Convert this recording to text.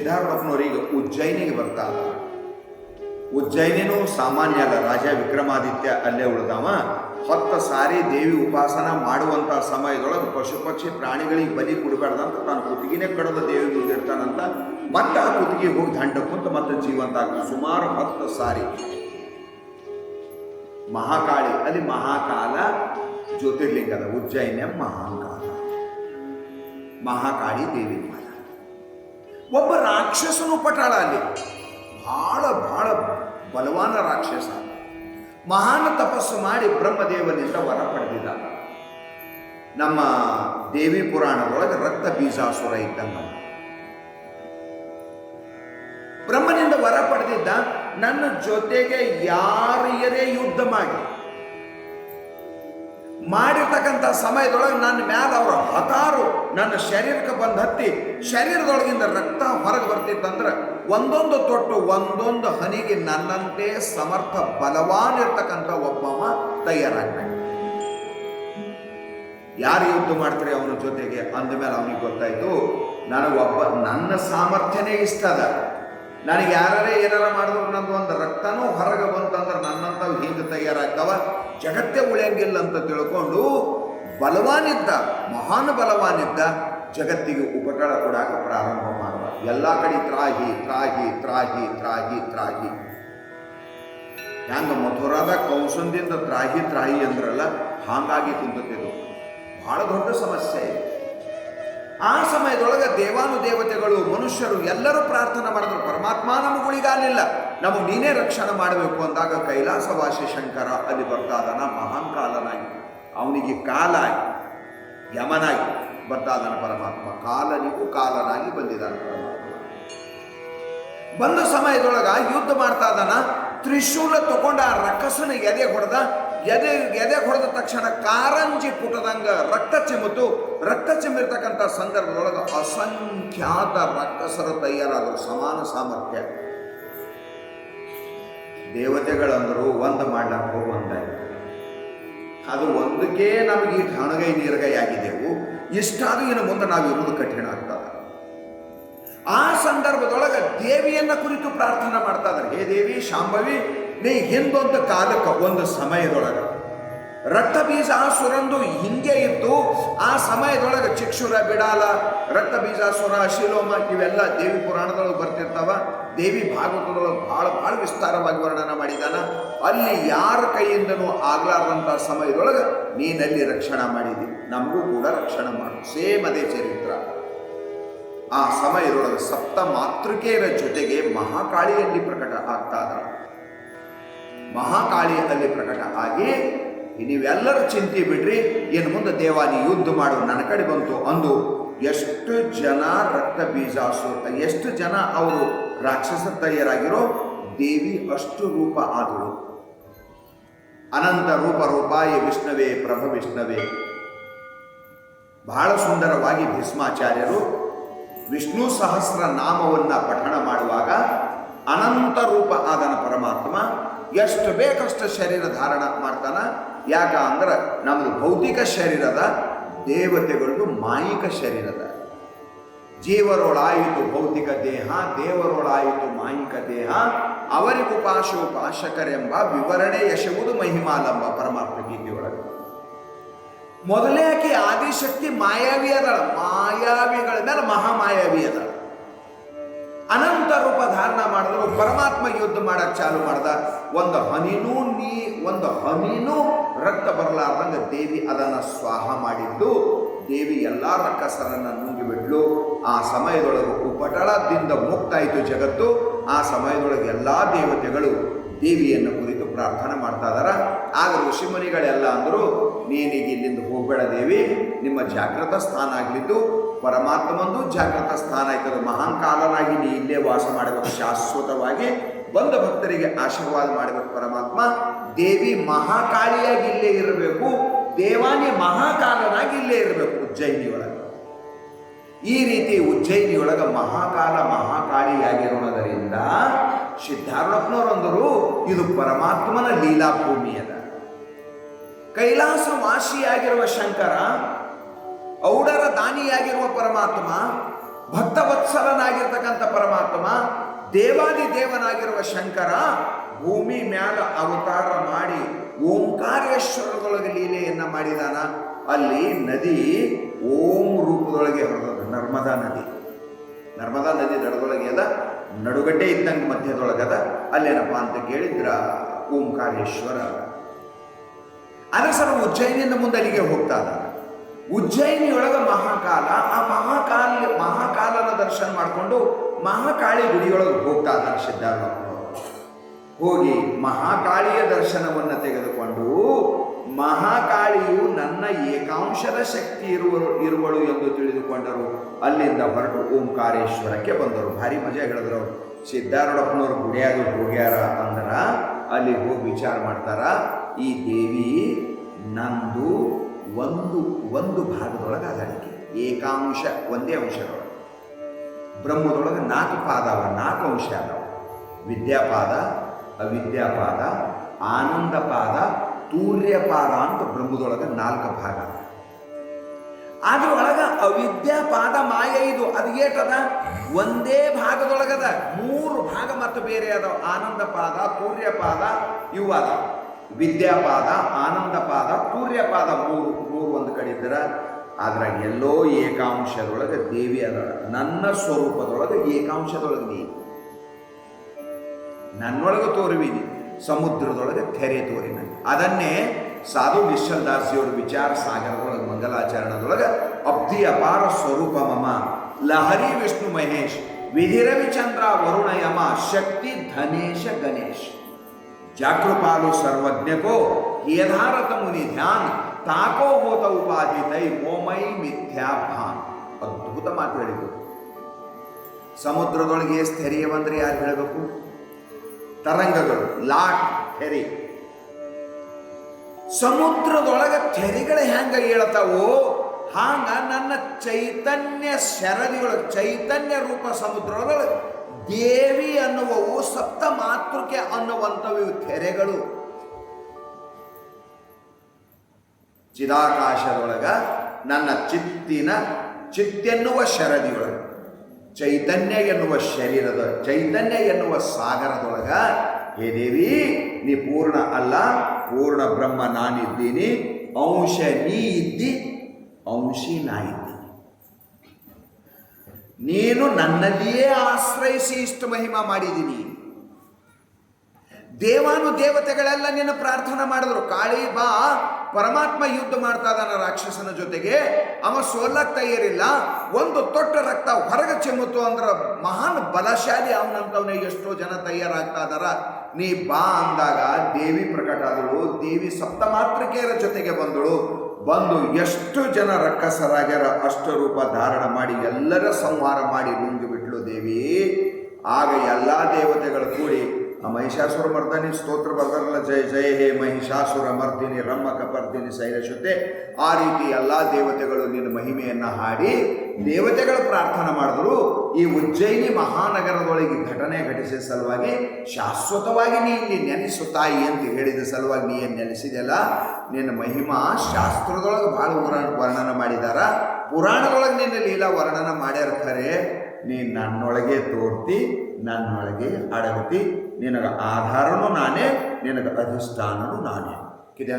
ಸಿದ್ಧಾರ್ಥಪ್ಪನವರಿಗೆ ಉಜ್ಜಯಿನಿಗೆ ಬರ್ತಾ ಉಜ್ಜಯಿನಿನೂ ಸಾಮಾನ್ಯ ಅಲ್ಲ ರಾಜ ವಿಕ್ರಮಾದಿತ್ಯ ಅಲ್ಲೇ ಉಳಿದವ. ಹತ್ತು ಸಾರಿ ದೇವಿ ಉಪಾಸನ ಮಾಡುವಂಥ ಸಮಯದೊಳಗೆ ಪಶು ಪಕ್ಷಿ ಪ್ರಾಣಿಗಳಿಗೆ ಬಲಿ ಕೊಡಬಾರ್ದಂತ ತಾನು ಕುತ್ತಿಗೆನೇ ಕಡದ ದೇವಿ ಮುಂದಿರ್ತಾನಂತ ಮತ್ತೆ ಆ ಕುತ್ತಿಗೆ ಹೋಗಿ ದಂಡ ಕುಂತ ಮತ್ತೆ ಜೀವಂತ ಆಗ್ತದೆ ಸುಮಾರು ಹತ್ತು ಸಾರಿ. ಮಹಾಕಾಳಿ, ಅಲ್ಲಿ ಮಹಾಕಾಲ ಜ್ಯೋತಿರ್ಲಿಂಗದ ಉಜ್ಜಯಿನ ಮಹಾಕಾಲ ಮಹಾಕಾಳಿ ದೇವಿ ಒಬ್ಬ ರಾಕ್ಷಸನು ಪಟಾಳ ಅಲ್ಲಿ. ಬಹಳ ಬಹಳ ಬಲವಾನ ರಾಕ್ಷಸ. ಮಹಾನ್ ತಪಸ್ಸು ಮಾಡಿ ಬ್ರಹ್ಮದೇವನಿಂದ ವರ ಪಡೆದಿದ್ದ. ನಮ್ಮ ದೇವಿ ಪುರಾಣದೊಳಗೆ ರಕ್ತ ಬೀಜಾಸುರ ಇದ್ದಂಗ. ಬ್ರಹ್ಮನಿಂದ ವರ ಪಡೆದಿದ್ದ ನನ್ನ ಜೊತೆಗೆ ಯಾರಿಯರೇ ಯುದ್ಧ ಮಾಡಿ. ಮಾಡಿರ್ತಕ್ಕಂಥ ಸಮಯದೊಳಗೆ ನನ್ನ ಮ್ಯಾಲ ಅವರು ಹತಾರು ನನ್ನ ಶರೀರಕ್ಕೆ ಬಂದು ಹತ್ತಿ ಶರೀರದೊಳಗಿಂದ ರಕ್ತ ಹೊರಗೆ ಬರ್ತಿತ್ತಂದ್ರೆ ಒಂದೊಂದು ತೊಟ್ಟು ಒಂದೊಂದು ಹನಿಗೆ ನನ್ನಂತೆ ಸಮರ್ಥ ಬಲವಾನ್ ಇರ್ತಕ್ಕಂಥ ಒಬ್ಬವ ತಯಾರಾಗ್ತಾನೆ ಯಾರು ಯುದ್ಧ ಮಾಡ್ತಾರೆ ಅವನ ಜೊತೆಗೆ? ಅಂದಮೇಲೆ ಅವನಿಗೆ ಗೊತ್ತಾಯ್ತು, ನನಗೊಬ್ಬ, ನನ್ನ ಸಾಮರ್ಥ್ಯನೇ ಇಷ್ಟ ಅದ. ನನಗೆ ಯಾರೇ ಏನಾರ ಮಾಡಿದ್ರು ನಂದು ಒಂದು ರಕ್ತನೂ ಹೊರಗೆ ಬಂತಂದ್ರೆ ನನ್ನಂಥವು ಹಿಂಗೆ ತಯಾರಾಗ್ತವ? ಜಗತ್ತೇ ಉಳಿಯಂಗಿಲ್ಲ ಅಂತ ತಿಳ್ಕೊಂಡು ಬಲವಾನಿದ್ದ, ಮಹಾನ್ ಬಲವಾನಿದ್ದ ಜಗತ್ತಿಗೆ ಉಪಕಾರ ಕೊಡಾಕ ಪ್ರಾರಂಭ ಮಾಡುವ ಎಲ್ಲ ಕಡೆ ತ್ರಾಹಿ ತ್ರಾಹಿ ತ್ರಾಹಿ ತ್ರಾಹಿ ತ್ರಾಹಿ. ಹ್ಯಾಂಗ ಮಥುರಾದ ಕೌಶಲ್ಯದಿಂದ ತ್ರಾಹಿ ತ್ರಾಹಿ ಅಂದ್ರಲ್ಲ, ಹಾಗಾಗಿ ಕುಂತಿದ್ದು ಬಹಳ ದೊಡ್ಡ ಸಮಸ್ಯೆ. ಆ ಸಮಯದೊಳಗೆ ದೇವಾನು ದೇವತೆಗಳು, ಮನುಷ್ಯರು ಎಲ್ಲರೂ ಪ್ರಾರ್ಥನೆ ಮಾಡಿದ್ರು. ಪರಮಾತ್ಮ ನಮಗುಳಿಗಾಲಿಲ್ಲ ನಮಗೆ ನೀನೇ ರಕ್ಷಣೆ ಮಾಡಬೇಕು ಅಂದಾಗ ಕೈಲಾಸವಾಸಿ ಶಂಕರ ಅಲ್ಲಿ ಬರ್ತಾದನ ಮಹಾಂಕಾಲನಾಗಿ ಅವನಿಗೆ ಕಾಲ ಯಮನಾಗಿ ಬರ್ತಾ ಪರಮಾತ್ಮ. ಕಾಲನಿಗೂ ಕಾಲನಾಗಿ ಬಂದಿದ್ದಾನೆ ಪರಮಾತ್ಮ. ಬಂದ ಸಮಯದೊಳಗ ಯುದ್ಧ ಮಾಡ್ತಾ ಇದ್ದಾನ ತ್ರಿಶೂಲ ತಗೊಂಡ ಆ ರಕ್ಕಸನ ಎದೆ ಹೊಡೆದ ಎದೆ ಎದೆ ಹೊಡೆದ ತಕ್ಷಣ ಕಾರಂಜಿ ಪುಟದಂಗ ರಕ್ತ ಚಿಮ್ಮಿತು ರಕ್ತ ಚಿಮ್ಮಿರ್ತಕ್ಕಂಥ ಸಂದರ್ಭದೊಳಗೆ ಅಸಂಖ್ಯಾತ ರಕ್ತಸರು ತಯಾರಾದರು. ಸಮಾನ ಸಾಮರ್ಥ್ಯ. ದೇವತೆಗಳಂದರು, ಒಂದು ಮಾಡ್ಲಕ್ಕೆ ಒಂದಾಯ್ತು ಅದು ಒಂದಕ್ಕೆ ನಮಗೆ ಈ ಹಣಗೈ ನೀರಗೈ ಆಗಿದೆವು ಇಷ್ಟಾದ್ರೂ ಇನ್ನು ಮುಂದೆ ನಾವು ಇರುವುದು ಕಠಿಣ ಆಗ್ತದೆ. ಆ ಸಂದರ್ಭದೊಳಗೆ ದೇವಿಯನ್ನ ಕುರಿತು ಪ್ರಾರ್ಥನೆ ಮಾಡ್ತಾ ಇದ್ದಾರೆ. ಹೇ ದೇವಿ, ಶಾಂಭವಿ ನೀ ಹಿಂದೊಂದು ಕಾಲಕ್ಕೆ ಒಂದು ಸಮಯದೊಳಗೆ. ರಕ್ತ ಬೀಜಾಸುರಂದು ಹಿಂಗೆ ಇದ್ದು ಆ ಸಮಯದೊಳಗೆ ಚಿಕ್ಷುರ, ಬಿಡಾಲ, ರಕ್ತ ಬೀಜಾಸುರ ಶಿಲೋಮ ಇವೆಲ್ಲ ದೇವಿ ಪುರಾಣದೊಳಗೆ ಬರ್ತಿರ್ತಾವ. ದೇವಿ ಭಾಗವತದೊಳಗೆ ಭಾಳ ಭಾಳ ವಿಸ್ತಾರವಾಗಿ ವರ್ಣನ ಮಾಡಿದಾನ. ಅಲ್ಲಿ ಯಾರ ಕೈಯಿಂದನೂ ಆಗ್ಲಾರ್ದಂಥ ಸಮಯದೊಳಗೆ ನೀನಲ್ಲಿ ರಕ್ಷಣೆ ಮಾಡಿದಿ. ನಮಗೂ ಕೂಡ ರಕ್ಷಣೆ ಮಾಡು. ಸೇಮ್ ಅದೇ ಚರಿತ್ರ. ಆ ಸಮಯದೊಳಗೆ ಸಪ್ತ ಮಾತೃಕೆಯರ ಜೊತೆಗೆ ಮಹಾಕಾಳಿಯಲ್ಲಿ ಪ್ರಕಟ ಆಗ್ತಾ ಇದ್ದಾಳೆ. ಮಹಾಕಾಳಿಯಲ್ಲಿ ಪ್ರಕಟ ಆಗಿ ನೀವೆಲ್ಲರೂ ಚಿಂತೆ ಬಿಡ್ರಿ ಏನು ಮುಂದೆ ದೇವಾನಿ ಯುದ್ಧ ಮಾಡು, ನನ್ನ ಕಡೆ ಬಂತು ಅಂದು ಎಷ್ಟು ಜನ ರಕ್ತ ಬೀಜಾಸು ಎಷ್ಟು ಜನ ಅವರು ರಾಕ್ಷಸ ತಯ್ಯರಾಗಿರೋ ದೇವಿ ಅಷ್ಟು ರೂಪ ಆದಳು. ಅನಂತ ರೂಪ ರೂಪಾಯ ವಿಷ್ಣುವೇ, ಪ್ರಭ ವಿಷ್ಣುವೇ. ಬಹಳ ಸುಂದರವಾಗಿ ಭೀಷ್ಮಾಚಾರ್ಯರು ವಿಷ್ಣು ಸಹಸ್ರ ನಾಮವನ್ನು ಪಠಣ ಮಾಡುವಾಗ ಅನಂತ ರೂಪ ಆದನ ಪರಮಾತ್ಮ ಎಷ್ಟು ಬೇಕಷ್ಟು ಶರೀರ ಧಾರಣ ಮಾಡ್ತಾನ? ಯಾಕ ಅಂದ್ರೆ ನಮ್ದು ಭೌತಿಕ ಶರೀರದ ದೇವತೆಗಳದ್ದು ಮಾಯಿಕ ಶರೀರದ. ಜೀವರೊಳಾಯಿತು ಭೌತಿಕ ದೇಹ, ದೇವರೊಳಾಯಿತು ಮಾಯಿಕ ದೇಹ. ಅವರಿಗುಪಾಶೋಪಾಶಕರೆಂಬ ವಿವರಣೆ ಯಶವುದು ಮಹಿಮಾಲಂಬ ಪರಮಾತ್ಮ ಗೀತೆಯೊಳಗೆ ಮೊದಲೇ ಆಕೆ ಆದಿಶಕ್ತಿ ಮಾಯಾವಿ ಅದಳ? ಮಾಯಾವಿಗಳ ಮೇಲೆ ಮಹಾಮಾಯಾವಿ ಅದಳ. ಅನಂತ ರೂಪ ಧಾರಣ ಮಾಡಿದ್ರು, ಪರಮಾತ್ಮ ಯುದ್ಧ ಮಾಡಕ್ ಚಾಲು ಮಾಡ್ದ. ಒಂದು ಹನಿನೂ ನೀ, ಒಂದು ಹನಿನೂ ರಕ್ತ ಬರಲಾರ್ದಂಗ ದೇವಿ ಅದನ್ನ ಸ್ವಾಹ ಮಾಡಿದ್ದು. ದೇವಿ ಎಲ್ಲಾ ರಕ್ಕಸರನ್ನ ನುಂಗಿಬಿಡ್ಲು ಆ ಸಮಯದೊಳಗೆ ಉಪಟಳದಿಂದ ಮುಕ್ತಾಯಿತು ಜಗತ್ತು. ಆ ಸಮಯದೊಳಗೆ ಎಲ್ಲಾ ದೇವತೆಗಳು ದೇವಿಯನ್ನು ಕುರಿತು ಪ್ರಾರ್ಥನೆ ಮಾಡ್ತಾ ಇದಾರ. ಆಗ ಋಷಿಮುನಿಗಳೆಲ್ಲ ಅಂದರು, ನೀನಿಗೆ ಇಲ್ಲಿಂದ ಹೋಗಬೇಡ ದೇವಿ. ನಿಮ್ಮ ಜಾಗೃತ ಸ್ಥಾನ ಆಗಲಿದ್ದು ಪರಮಾತ್ಮಂದು ಜಾಗೃತ ಸ್ಥಾನ ಆಯ್ತದ ಮಹಾನ್ ಕಾಲನಾಗಿ ನೀ ಇಲ್ಲೇ ವಾಸ ಮಾಡಬೇಕು, ಶಾಶ್ವತವಾಗಿ ಬಂದ ಭಕ್ತರಿಗೆ ಆಶೀರ್ವಾದ ಮಾಡಬೇಕು ಪರಮಾತ್ಮ. ದೇವಿ ಮಹಾಕಾಳಿಯಾಗಿ ಇಲ್ಲೇ ಇರಬೇಕು, ದೇವಾನಿ ಮಹಾಕಾಲನಾಗಿ ಇಲ್ಲೇ ಇರಬೇಕು ಉಜ್ಜಯಿನಿಯೊಳಗೆ. ಈ ರೀತಿ ಉಜ್ಜಯಿನಿಯೊಳಗ ಮಹಾಕಾಲ ಮಹಾಕಾಳಿಯಾಗಿರೋಣದರಿಂದ ಸಿದ್ಧಾರ್ಥನವರಂದರು ಇದು ಪರಮಾತ್ಮನ ಲೀಲಾಭೂಮಿ ಅದ. ಕೈಲಾಸ ವಾಸಿಯಾಗಿರುವ ಶಂಕರ ಔಡರ ದಾನಿಯಾಗಿರುವ ಪರಮಾತ್ಮ, ಭಕ್ತವತ್ಸಲನಾಗಿರ್ತಕ್ಕಂಥ ಪರಮಾತ್ಮ, ದೇವಾದಿ ದೇವನಾಗಿರುವ ಶಂಕರ ಭೂಮಿ ಮ್ಯಾಲ ಅವತಾರ ಮಾಡಿ ಓಂಕಾರೇಶ್ವರದೊಳಗೆ ಲೀಲೆಯನ್ನ ಮಾಡಿದಾನ. ಅಲ್ಲಿ ನದಿ ಓಂ ರೂಪದೊಳಗೆ ಹೊರದ ನರ್ಮದಾ ನದಿ. ನರ್ಮದಾ ನದಿ ದಡದೊಳಗೆ ಅದ. ನಡುಗಡ್ಡೆ ಇದ್ದಂಗೆ ಮಧ್ಯದೊಳಗದ. ಅಲ್ಲೇನಪ್ಪ ಅಂತ ಕೇಳಿದ್ರ ಓಂಕಾರೇಶ್ವರ. ಅದೇ ಸರ್ ಉಜ್ಜಯಿನಿಂದ ಮುಂದೆ ಅಲ್ಲಿಗೆ ಹೋಗ್ತಾ ಇದ್ದಾರೆ ಉಜ್ಜಯಿನಿಯೊಳಗ ಮಹಾಕಾಲ, ಆ ಮಹಾಕಾಲ, ಮಹಾಕಾಲನ ದರ್ಶನ ಮಾಡಿಕೊಂಡು ಮಹಾಕಾಳಿ ಗುಡಿಯೊಳಗೆ ಹೋಗ್ತಾ ಇದ್ದಾನೆ ಸಿದ್ಧಾರ್ಥ ಹೋಗಿ ಮಹಾಕಾಳಿಯ ದರ್ಶನವನ್ನು ತೆಗೆದುಕೊಂಡು ಮಹಾಕಾಳಿಯು ನನ್ನ ಏಕಾಂಶದ ಶಕ್ತಿ ಇರುವ ಇರುವಳು ಎಂದು ತಿಳಿದುಕೊಂಡರು. ಅಲ್ಲಿಂದ ಹೊರಟು ಓಂಕಾರೇಶ್ವರಕ್ಕೆ ಬಂದರು. ಭಾರಿ ಮಜಾ ಹೇಳಿದ್ರು ಅವರು. ಗುಡಿಯಾಗ ಹೋಗ್ಯಾರ ಅಂದ್ರೆ ಅಲ್ಲಿ ಹೋಗಿ ವಿಚಾರ ಮಾಡ್ತಾರ, ಈ ದೇವಿ ನಂದು ಒಂದು ಒಂದು ಭಾಗದೊಳಗೆ ಅದಾಳಿಕೆ ಏಕಾಂಶ ಒಂದೇ ಅಂಶದೊಳಗೆ ಬ್ರಹ್ಮದೊಳಗೆ ನಾಲ್ಕು ಪಾದ ಅವ ನಾಲ್ಕು ಅಂಶ ಅದಾವ ವಿದ್ಯಾಪಾದ, ಅವಿದ್ಯಾಪಾದ, ಆನಂದಪಾದ, ತೂರ್ಯಪಾದ ಅಂತ ಬ್ರಹ್ಮದೊಳಗೆ ನಾಲ್ಕು ಭಾಗ ಅದ್ರೊಳಗ ಅವಿದ್ಯಾಪಾದ ಮಾಯ ಇದು. ಅದು ಏಟದ? ಒಂದೇ ಭಾಗದೊಳಗದ. ಮೂರು ಭಾಗ ಮತ್ತು ಬೇರೆ ಅದಾವ ಆನಂದಪಾದ, ತೂರ್ಯಪಾದ, ಇವು ಅದಾವ ವಿದ್ಯಾಪಾದ, ಆನಂದಪಾದ ಪೂರ್ಯಪಾದ ಮೂರು ಮೂರು ಒಂದು ಕಡೆ ಇದ್ದರ ಅದ್ರಾಗ ಎಲ್ಲೋ ಏಕಾಂಶದೊಳಗೆ ದೇವಿ ಅದ. ನನ್ನ ಸ್ವರೂಪದೊಳಗೆ ಏಕಾಂಶದೊಳಗೆ ನೀ. ನನ್ನೊಳಗೆ ತೋರುವಿನಿ ಸಮುದ್ರದೊಳಗೆ ತೆರೆ ತೋರಿನ ಅದನ್ನೇ ಸಾಧು ವಿಶ್ವಲ್ ದಾಸಿಯವರು ವಿಚಾರ ಸಾಗರದೊಳಗೆ, ಮಂಗಲಾಚರಣದೊಳಗೆ ಅಬ್ಧಿ ಅಪಾರ ಸ್ವರೂಪ ಮಮ. ಲಹರಿ ವಿಷ್ಣು ಮಹೇಶ್ ವಿಧಿರವಿಚಂದ್ರ ವರುಣ ಯಮ ಶಕ್ತಿ ಧನೇಶ ಗಣೇಶ್. ಜಾಗೃಪಾಲು ಸರ್ವಜ್ಞಕೋ ಯಥಾರಥ ಮುನಿ ಧ್ಯಾನ್ ತಾಕೋ ಹೋತ ಉಪಾಧಿ ತೈ ಮೋಮೈ ಮಿಥ್ಯಾಭಾನ್ ಅದ್ಭುತ ಮಾತು ಹೇಳಿದ್ರು ಸಮುದ್ರದೊಳಗೆ ಸ್ಥೈರ್ಯ ಬಂದರೆ ಯಾರು ಹೇಳಬೇಕು? ತರಂಗಗಳು, ಲಾಟ್ ತೆರಿ ಸಮುದ್ರದೊಳಗೆ ತೆರಿಗಳ ಹೆಂಗ ಹೇಳ್ತಾವೋ ಹಾಂಗ ನನ್ನ ಚೈತನ್ಯ ಶರದಿಗಳು, ಚೈತನ್ಯ ರೂಪ ಸಮುದ್ರದೊಳಗೆ. ದೇವಿ ಅನ್ನುವವು ಸಪ್ತ ಮಾತೃಕೆ ಅನ್ನುವಂಥವು ಕೆರೆಗಳು ಚಿದಾಕಾಶದೊಳಗ ನನ್ನ ಚಿತ್ತಿನ ಚಿತ್ತೆನ್ನುವ ಶರದಿಯೊಳಗ, ಚೈತನ್ಯ ಎನ್ನುವ ಶರೀರದ, ಚೈತನ್ಯ ಎನ್ನುವ ಸಾಗರದೊಳಗ, ಹೇ ದೇವಿ, ನೀ ಪೂರ್ಣ ಅಲ್ಲ, ಪೂರ್ಣ ಬ್ರಹ್ಮ ನಾನಿದ್ದೀನಿ, ಅಂಶ ನೀ ಇದ್ದಿ, ಅಂಶಿ ನಾಯಿ ನೀನು ನನ್ನಲ್ಲಿಯೇ ಆಶ್ರಯಿಸಿ ಇಷ್ಟು ಮಹಿಮಾ ಮಾಡಿದ್ದೀನಿ. ದೇವಾನು ದೇವತೆಗಳೆಲ್ಲ ನಿನ್ನ ಪ್ರಾರ್ಥನೆ ಮಾಡಿದ್ರು. ಕಾಳಿ, ಬಾ, ಪರಮಾತ್ಮ ಯುದ್ಧ ಮಾಡ್ತಾ ಇದ್ದಾನ ರಾಕ್ಷಸನ ಜೊತೆಗೆ. ಅವ ಸೋಲಕ್ ತಯಾರಿಲ್ಲ. ಒಂದು ತೊಟ್ಟ ರಕ್ತ ಹೊರಗೆ ಚಿಮ್ಮುತ್ತು ಅಂದ್ರ ಮಹಾನ್ ಬಲಶಾಲಿ ಅವನಂತವನೇ ಎಷ್ಟೋ ಜನ ತಯಾರಾಗ್ತಾ ಇದಾರ ನೀ ಬಾ ಅಂದಾಗ ದೇವಿ ಪ್ರಕಟ ಆದಳು. ದೇವಿ ಸಪ್ತಮಾತೃಕೆಯರ ಜೊತೆಗೆ ಬಂದಳು. ಬಂದು ಎಷ್ಟು ಜನ ರಕ್ಕಸರಾಗ್ಯಾರ ಅಷ್ಟು ರೂಪ ಧಾರಣ ಮಾಡಿ ಎಲ್ಲರ ಸಂಹಾರ ಮಾಡಿ ನುಂಗಿಬಿಟ್ಲು ದೇವಿ. ಆಗ ಎಲ್ಲ ದೇವತೆಗಳು ಕೂಡಿ ಆ ಮಹಿಷಾಸುರ ಮರ್ದನಿ ಸ್ತೋತ್ರ ಬರ್ದಾರಲ್ಲ, ಜಯ ಜಯ ಹೇ ಮಹಿಷಾಸುರ ಮರ್ದಿನಿ ರಮ್ಮ ಕಪರ್ದಿನಿ ಸೈರಶುತೆ ಆ ರೀತಿ ಎಲ್ಲ ದೇವತೆಗಳು ನಿನ್ನ ಮಹಿಮೆಯನ್ನು ಹಾಡಿ ದೇವತೆಗಳು ಪ್ರಾರ್ಥನೆ ಮಾಡಿದ್ರು. ಈ ಉಜ್ಜಯಿನಿ ಮಹಾನಗರದೊಳಗೆ ಘಟನೆ ಘಟಿಸಿದ ಸಲುವಾಗಿ ಶಾಶ್ವತವಾಗಿ ನೀ ಇಲ್ಲಿ ನೆನೆಸು ತಾಯಿ ಅಂತ ಹೇಳಿದ ಸಲುವಾಗಿ ನೀ ಏನು ನೆನೆಸಿದೆಯಲ್ಲ ನಿನ್ನ ಮಹಿಮಾ ಶಾಸ್ತ್ರದೊಳಗೆ ಭಾಳ ವರ್ಣನ ಮಾಡಿದಾರ. ಪುರಾಣದೊಳಗೆ ನಿನ್ನ ಲೀಲಾ ವರ್ಣನ ಮಾಡ್ಯಾರ ಖರೆ. ನೀ ನನ್ನೊಳಗೆ ತೋರ್ತಿ ನನ್ನೊಳಗೆ ಅಡಗತಿ ನಿನಗೆ ಆಧಾರನೂ ನಾನೇ ನಿನಗೆ ಅಧಿಷ್ಠಾನನೂ ನಾನೇ. ಕಿದೆ